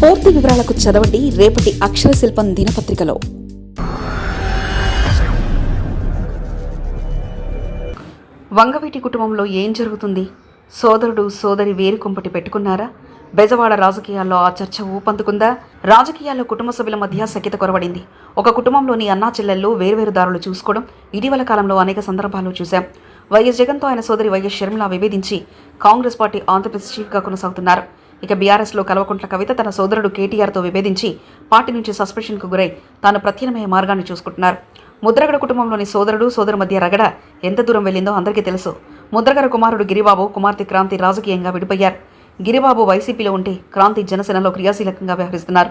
పూర్తి వివరాలకు చదవండి రేపటి అక్షర శిల్పం దినపత్రికలో. వంగవీటి కుటుంబంలో ఏం జరుగుతుంది? సోదరుడు సోదరి వేరుకుంపటి పెట్టుకున్నారా? బెజవాడ రాజకీయాల్లో ఆ చర్చ ఊపందుకుందా? రాజకీయాల్లో కుటుంబ సభ్యుల మధ్య సఖ్యత కొరవడింది ఒక కుటుంబంలోని అన్నా చెల్లెళ్ళు వేర్వేరు దారులు చూసుకోవడం ఇటీవల కాలంలో అనేక సందర్భాలు చూశాం. వైఎస్ జగన్తో ఆయన సోదరి వైఎస్ షర్మిల విభేదించి కాంగ్రెస్ పార్టీ ఆంధ్రప్రదేశ్ చీఫ్గా కొనసాగుతున్నారు. ఇక బీఆర్ఎస్లో కల్వకుంట్ల కవిత తన సోదరుడు కేటీఆర్తో విభేదించి పార్టీ నుంచి సస్పెన్షన్కు గురై తాను ప్రత్యామ్నాయ మార్గాన్ని చూసుకుంటున్నారు. ముద్రగడ కుటుంబంలోని సోదరుడు సోదరు మధ్య రగడ ఎంత దూరం వెళ్ళిందో అందరికీ తెలుసు. ముద్రగడ కుమారుడు గిరిబాబు కుమార్తె క్రాంతి రాజకీయంగా విడిపోయారు. గిరిబాబు వైసీపీలో ఉంటే క్రాంతి జనసేనలో క్రియాశీలకంగా వ్యవహరిస్తున్నారు.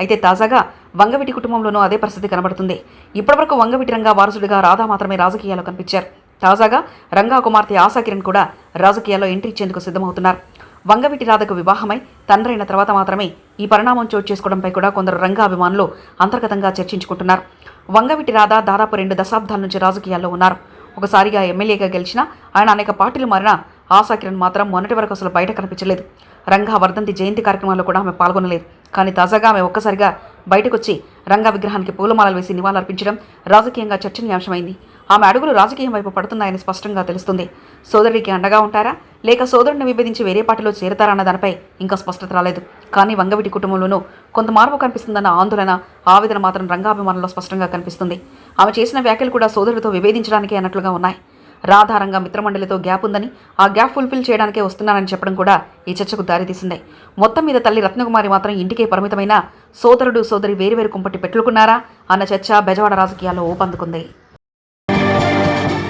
అయితే తాజాగా వంగవీటి కుటుంబంలోనూ అదే పరిస్థితి కనబడుతుంది. ఇప్పటివరకు వంగవీటి రంగా వారసుడిగా రాధా మాత్రమే రాజకీయాల్లో కనిపించారు. తాజాగా రంగా కుమార్తె ఆశాకిరణ్ కూడా రాజకీయాల్లో ఎంట్రీ ఇచ్చేందుకు సిద్ధమవుతున్నారు. వంగవీటి రాధకు వివాహమై తండ్రైన తర్వాత మాత్రమే ఈ పరిణామం చోటు చేసుకోవడంపై కూడా కొందరు రంగా అభిమానులు అంతర్గతంగా చర్చించుకుంటున్నారు. వంగవీటి రాధ దాదాపు రెండు దశాబ్దాల నుంచి రాజకీయాల్లో ఉన్నారు. ఒకసారిగా ఎమ్మెల్యేగా గెలిచినా ఆయన అనేక పార్టీలు మారినా ఆశాకిరణ్ మాత్రం మొన్నటి వరకు అసలు బయట కనిపించలేదు. రంగా వర్ధంతి జయంతి కార్యక్రమాల్లో కూడా ఆమె పాల్గొనలేదు. కానీ తాజాగా ఆమె ఒక్కసారిగా బయటకొచ్చి రంగా విగ్రహానికి పూలమాలలు వేసి నివాళులర్పించడం రాజకీయంగా చర్చనీయాంశమైంది. ఆమె అడుగులు రాజకీయం వైపు పడుతున్నాయని స్పష్టంగా తెలుస్తుంది. సోదరుడికి అండగా ఉంటారా? లేక సోదరుడిని విభేదించి వేరే పార్టీలో చేరతారన్న దానిపై ఇంకా స్పష్టత రాలేదు. కానీ వంగవీటి కుటుంబంలోనూ కొంత మార్పు కనిపిస్తుందన్న ఆందోళన ఆవేదన మాత్రం రంగాభిమానంలో స్పష్టంగా కనిపిస్తుంది. ఆమె చేసిన వ్యాఖ్యలు కూడా సోదరుడితో విభేదించడానికే అన్నట్లుగా ఉన్నాయి. రాధారంగ మిత్రమండలితో గ్యాప్ ఉందని ఆ గ్యాప్ ఫుల్ఫిల్ చేయడానికే వస్తున్నానని చెప్పడం కూడా ఈ చర్చకు దారితీసింది. మొత్తం మీద తల్లి రత్నకుమారి మాత్రం ఇంటికే పరిమితమైన సోదరుడు సోదరి వేరువేరు కుంపటి పెట్టుకున్నారా అన్న చర్చ బెజవాడ రాజకీయాల్లో ఊపందుకుంది.